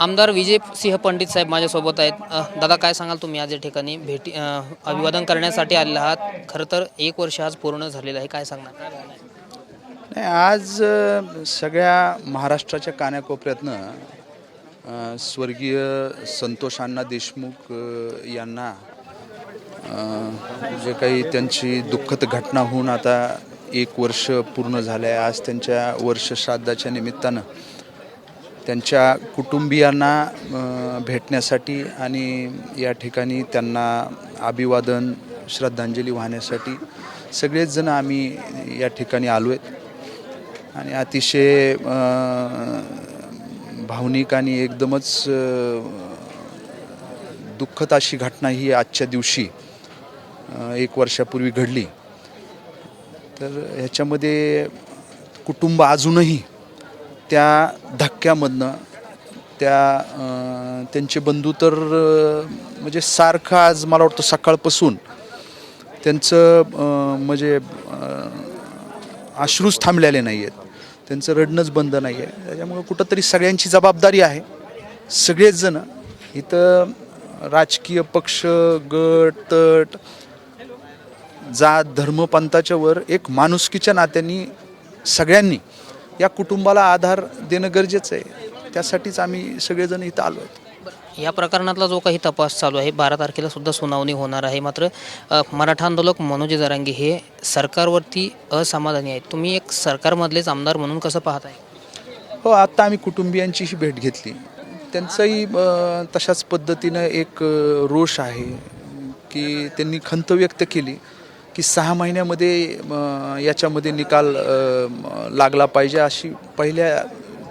आमदार विजय सिंह पंडित साहेब माझ्यासोबत आहेत. दादा काय सांगाल तुम्ही? आज या ठिकाणी भेटी अभिवादन करण्यासाठी आलेला आहात. खरं तर एक वर्ष आज पूर्ण झालेलं आहे. काय सांगणार? नाही आज सगळ्या महाराष्ट्राच्या कानाकोपऱ्यातनं स्वर्गीय संतोष अण्णा देशमुख यांना जे काही त्यांची दुःखद घटना होऊन आता एक वर्ष पूर्ण झालं आहे आज त्यांच्या वर्ष श्राद्धाच्या निमित्तानं त्यांच्या कुटुंबियांना भेटण्यासाठी आणि या ठिकाणी त्यांना अभिवादन श्रद्धांजली वाहण्यासाठी सगळेच जण आम्ही या ठिकाणी आलो आहेत. आणि अतिशय भावनिक आणि एकदमच दुःखद अशी घटना ही आजच्या दिवशी एक वर्षापूर्वी घडली. तर ह्याच्यामध्ये कुटुंब अजूनही त्या धक्क्यामधनं त्या त्यांचे बंधू तर म्हणजे सारखं आज मला वाटतं सकाळपासून त्यांचं म्हणजे अश्रूच थांबलेले नाही आहेत त्यांचं रडणंच बंद नाही आहे त्याच्यामुळं कुठंतरी सगळ्यांची जबाबदारी आहे. सगळेच जण इथं राजकीय पक्ष गट तट जात धर्मपंथाच्या वर एक माणुसकीच्या नात्यांनी सगळ्यांनी या कुटुंबाला आधार देणं गरजेचं आहे. त्यासाठीच आम्ही सगळेजण इथं आलो आहेत. या प्रकरणातला जो काही तपास चालू आहे बारा तारखेला सुद्धा सुनावणी होणार आहे. मात्र मराठा आंदोलक मनोज जरांगे हे सरकारवरती असमाधानी आहेत. तुम्ही एक सरकारमधलेच आमदार म्हणून कसं पाहताय? हो आत्ता आम्ही कुटुंबियांचीही भेट घेतली. त्यांचंही तशाच पद्धतीनं एक रोष आहे की त्यांनी खंत व्यक्त केली. की सहा महिन्यामध्ये याच्यामध्ये निकाल लागला पाहिजे अशी पहिल्या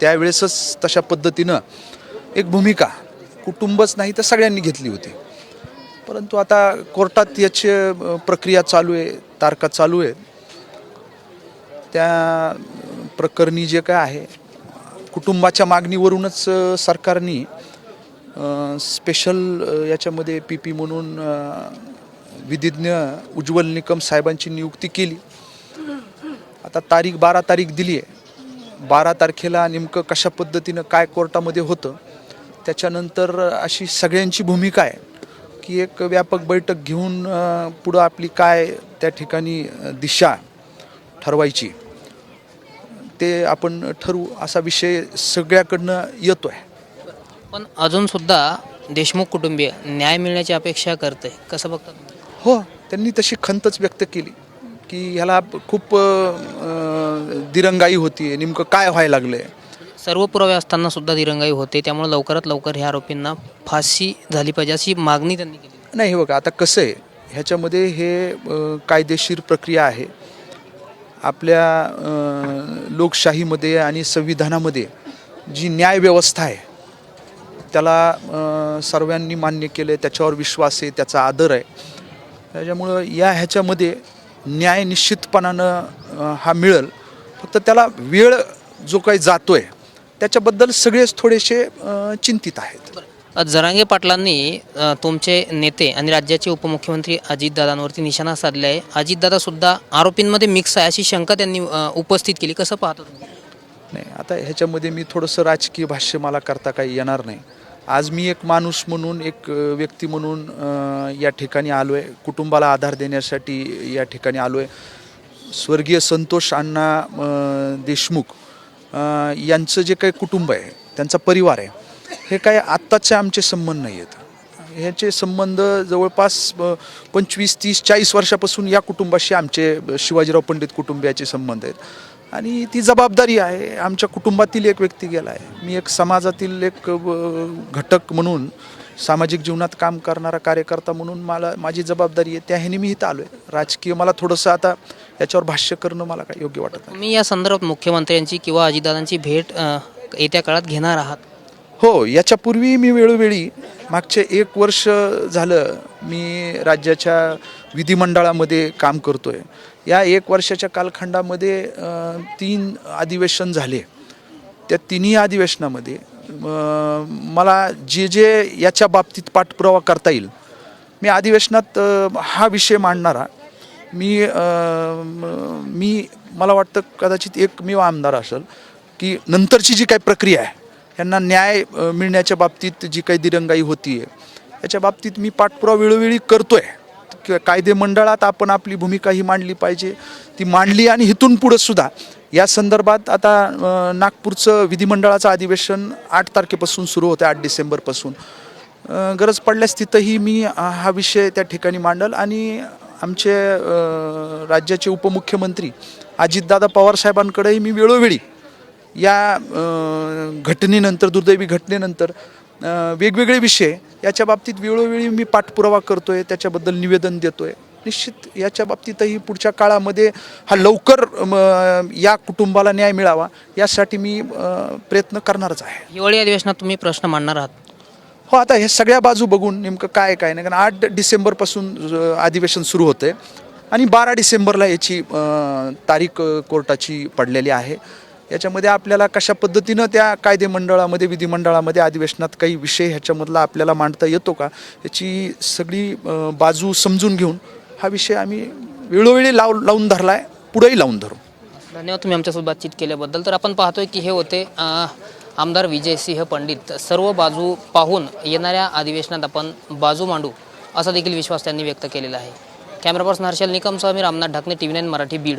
त्यावेळेसच तशा पद्धतीनं एक भूमिका कुटुंबच नाही तर सगळ्यांनी घेतली होती. परंतु आता कोर्टात याची प्रक्रिया चालू आहे तारखा चालू आहे त्या प्रकरणी जे काय आहे कुटुंबाच्या मागणीवरूनच सरकारनी सरकारने स्पेशल याच्यामध्ये पी पी म्हणून विधिज्ञ उज्ज्वल निकम साहेबांची नियुक्ती केली. आता तारीख बारा तारीख दिली आहे. बारा तारखेला नेमकं कशा पद्धतीनं काय कोर्टामध्ये होतं त्याच्यानंतर अशी सगळ्यांची भूमिका आहे की एक व्यापक बैठक घेऊन पुढं आपली काय त्या ठिकाणी दिशा ठरवायची. ते आपण ठरवू असा विषय सगळ्याकडनं येतो आहे पण अजूनसुद्धा देशमुख कुटुंबीय न्याय मिळण्याची अपेक्षा करते कसं बघतात हो त्यांनी तशी खंतच व्यक्त केली की ह्याला खूप दिरंगाई होती नेमकं काय व्हायला लागलंय? सर्व पुरावे असताना सुद्धा दिरंगाई होते त्यामुळे लवकरात लवकर ह्या आरोपींना फाशी झाली पाहिजे अशी मागणी त्यांनी केली. नाही हे बघा आता कसं आहे ह्याच्यामध्ये हे कायदेशीर प्रक्रिया आहे. आपल्या लोकशाहीमध्ये आणि संविधानामध्ये जी न्यायव्यवस्था आहे त्याला सर्वांनी मान्य केलं आहे त्याच्यावर विश्वास आहे त्याचा आदर आहे. त्याच्यामुळं या ह्याच्यामध्ये न्याय निश्चितपणानं हा मिळेल. फक्त त्याला वेळ जो काही जातो आहे त्याच्याबद्दल सगळेच थोडेसे चिंतित आहेत. जरांगे पाटलांनी तुमचे नेते आणि राज्याचे उपमुख्यमंत्री अजितदादांवरती निशाणा साधला आहे. अजितदादा सुद्धा आरोपींमध्ये मिक्स आहे अशी शंका त्यांनी उपस्थित केली. कसं पाहता तुम्ही? नाही आता ह्याच्यामध्ये मी थोडंसं राजकीय भाष्य मला करता काही येणार नाही. आज मी एक माणूस म्हणून एक व्यक्ती म्हणून या ठिकाणी आलो आहे कुटुंबाला आधार देण्यासाठी या ठिकाणी आलो आहे स्वर्गीय संतोष अण्णा देशमुख यांचं जे काही कुटुंब आहे त्यांचा परिवार आहे हे काय आत्ताचे आमचे संबंध नाही आहेत ह्याचे संबंध जवळपास पंचवीस तीस चाळीस वर्षापासून या कुटुंबाशी आमचे शिवाजीराव पंडित कुटुंबियाचे संबंध आहेत. आणि ती जबाबदारी आहे. आमच्या कुटुंबातील एक व्यक्ती गेला आहे. मी एक समाजातील एक घटक म्हणून सामाजिक जीवनात काम करणारा कार्यकर्ता म्हणून मला माझी जबाबदारी आहे. त्या ह्याने मी इथं आलो आहे राजकीय मला थोडंसं आता याच्यावर भाष्य करणं मला काय योग्य वाटत नाही. तुम्ही या संदर्भात मुख्यमंत्र्यांची किंवा अजितदादांची भेट येत्या काळात घेणार आहात? हो याच्यापूर्वी मी वेळोवेळी मागचे एक वर्ष झालं मी राज्याच्या विधिमंडळामध्ये काम करतो आहे या एक वर्षाच्या कालखंडामध्ये तीन अधिवेशन झाले. त्या तिन्ही अधिवेशनामध्ये मला जे जे याच्या बाबतीत पाठपुरावा करता येईल मी अधिवेशनात हा विषय मांडणारा. मी मी मला वाटतं कदाचित एकमेव आमदार असेल की नंतरची जी काही प्रक्रिया आहे यांना न्याय मिळण्याच्या बाबतीत जी काही दिरंगाई होती आहे याच्या बाबतीत मी पाठपुरावा वेळोवेळी करतो आहे किंवा कायदे मंडळात आपण आपली भूमिका ही मांडली पाहिजे. ती मांडली आणि इथून पुढं सुद्धा. या संदर्भात आता नागपूरचं विधिमंडळाचं अधिवेशन आठ तारखेपासून सुरू होतं आठ डिसेंबरपासून. गरज पडल्यास तिथंही मी हा विषय त्या ठिकाणी मांडल आणि आमचे राज्याचे उपमुख्यमंत्री अजितदादा पवारसाहेबांकडेही मी वेळोवेळी या घटनेनंतर दुर्दैवी घटनेनंतर वेगवेगळे विषय याच्या बाबतीत वेळोवेळी मी पाठपुरावा करतोय त्याच्याबद्दल निवेदन देतोय. निश्चित याच्या बाबतीतही पुढच्या काळामध्ये हा लवकर या कुटुंबाला न्याय मिळावा यासाठी मी प्रयत्न करणारच आहे. हिवाळी अधिवेशनात तुम्ही प्रश्न मांडणार आहात? हो आता हे सगळ्या बाजू बघून नेमकं काय काय नाही. कारण आठ डिसेंबरपासून अधिवेशन सुरू होते आणि बारा डिसेंबरला याची तारीख कोर्टाची पडलेली आहे. याच्यामध्ये आपल्याला कशा पद्धतीनं त्या कायदे मंडळामध्ये विधिमंडळामध्ये अधिवेशनात काही विषय ह्याच्यामधला आपल्याला मांडता येतो का? याची सगळी बाजू समजून घेऊन हा विषय आम्ही वेळोवेळी लाव लावून धरला आहे पुढेही लावून धरू. धन्यवाद तुम्ही आमच्यासोबत बातचीत केल्याबद्दल. तर आपण पाहतोय की हे होते आमदार विजयसिंह पंडित. सर्व बाजू पाहून येणाऱ्या अधिवेशनात आपण बाजू मांडू असा देखील विश्वास त्यांनी व्यक्त केलेला आहे. कॅमेरा पर्सन हर्षल निकमसह मी Ramnath Dhakane T V nine Marathi Beed.